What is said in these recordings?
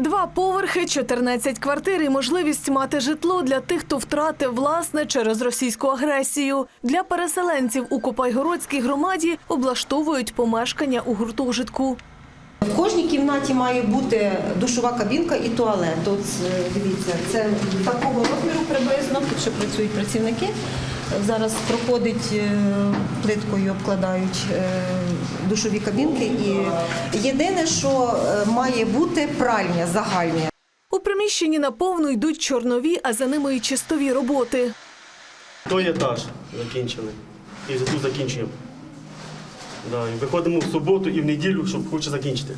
Два поверхи, 14 квартир і можливість мати житло для тих, хто втратив власне через російську агресію. Для переселенців у Копайгородській громаді облаштовують помешкання у гуртожитку. В кожній кімнаті має бути душова кабінка і туалет. От е, дивіться, це такого розміру приблизно. Тут ще працюють працівники. Зараз проходить е, плиткою, обкладають е, душові кабінки. І єдине, що е, має бути пральня загальня. У приміщенні наповну йдуть чорнові, а за ними і чистові роботи. Той етаж закінчили. І тут закінчуємо. Да, і виходимо в суботу і в неділю, щоб хоче закінчити.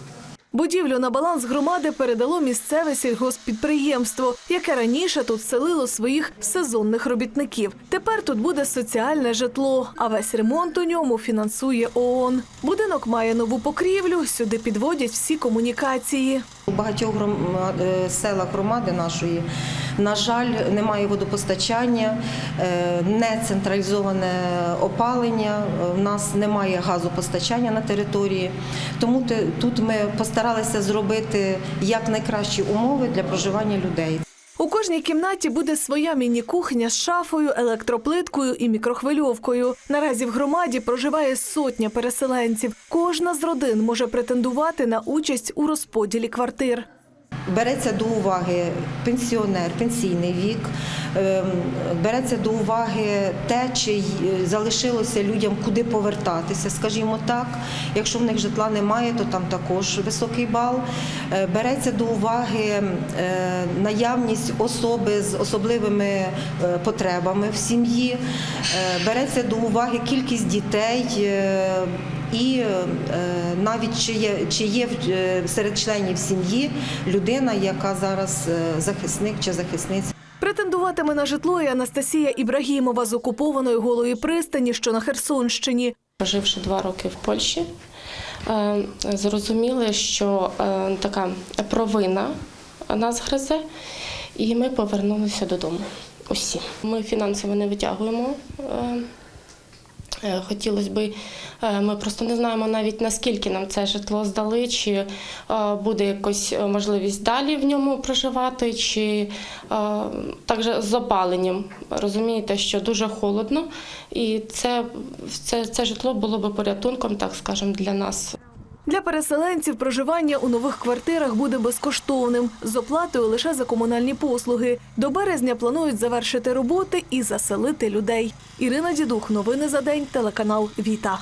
Будівлю на баланс громади передало місцеве сільгоспідприємство, яке раніше тут селило своїх сезонних робітників. Тепер тут буде соціальне житло, а весь ремонт у ньому фінансує ООН. Будинок має нову покрівлю, сюди підводять всі комунікації. У багатьох грома- е, селах громади нашої, на жаль, немає водопостачання, е, не централізоване опалення, в нас немає газопостачання на території. Тому тут ми постаралися зробити якнайкращі умови для проживання людей. У кожній кімнаті буде своя міні-кухня з шафою, електроплиткою і мікрохвильовкою. Наразі в громаді проживає сотня переселенців. Кожна з родин може претендувати на участь у розподілі квартир. Береться до уваги пенсіонер, пенсійний вік, ем, береться до уваги те, чи залишилося людям куди повертатися, скажімо так. Якщо в них житла немає, то там також високий бал. Е, Береться до уваги е, наявність особи з особливими е, потребами в сім'ї, Е, береться до уваги кількість дітей. І е, навіть чи є, чи є в- е, серед членів сім'ї людина, яка зараз е, захисник чи захисниця. Претендуватиме на житло і Анастасія Ібрагімова з окупованої голої пристані, що на Херсонщині. Проживши два роки в Польщі, зрозуміли, що така провина нас гризе, і ми повернулися додому. Усі. Ми фінансово не витягуємо. Е, е, Хотілося б, ми просто не знаємо навіть наскільки нам це житло здали, чи е, буде якась е, можливість далі в ньому проживати, чи е, також з опаленням. Розумієте, що дуже холодно, і це, це, це житло було би порятунком, так скажемо, для нас. Для переселенців проживання у нових квартирах буде безкоштовним з оплатою лише за комунальні послуги. До березня планують завершити роботи і заселити людей. Ірина Дідух, новини за день, телеканал Віта.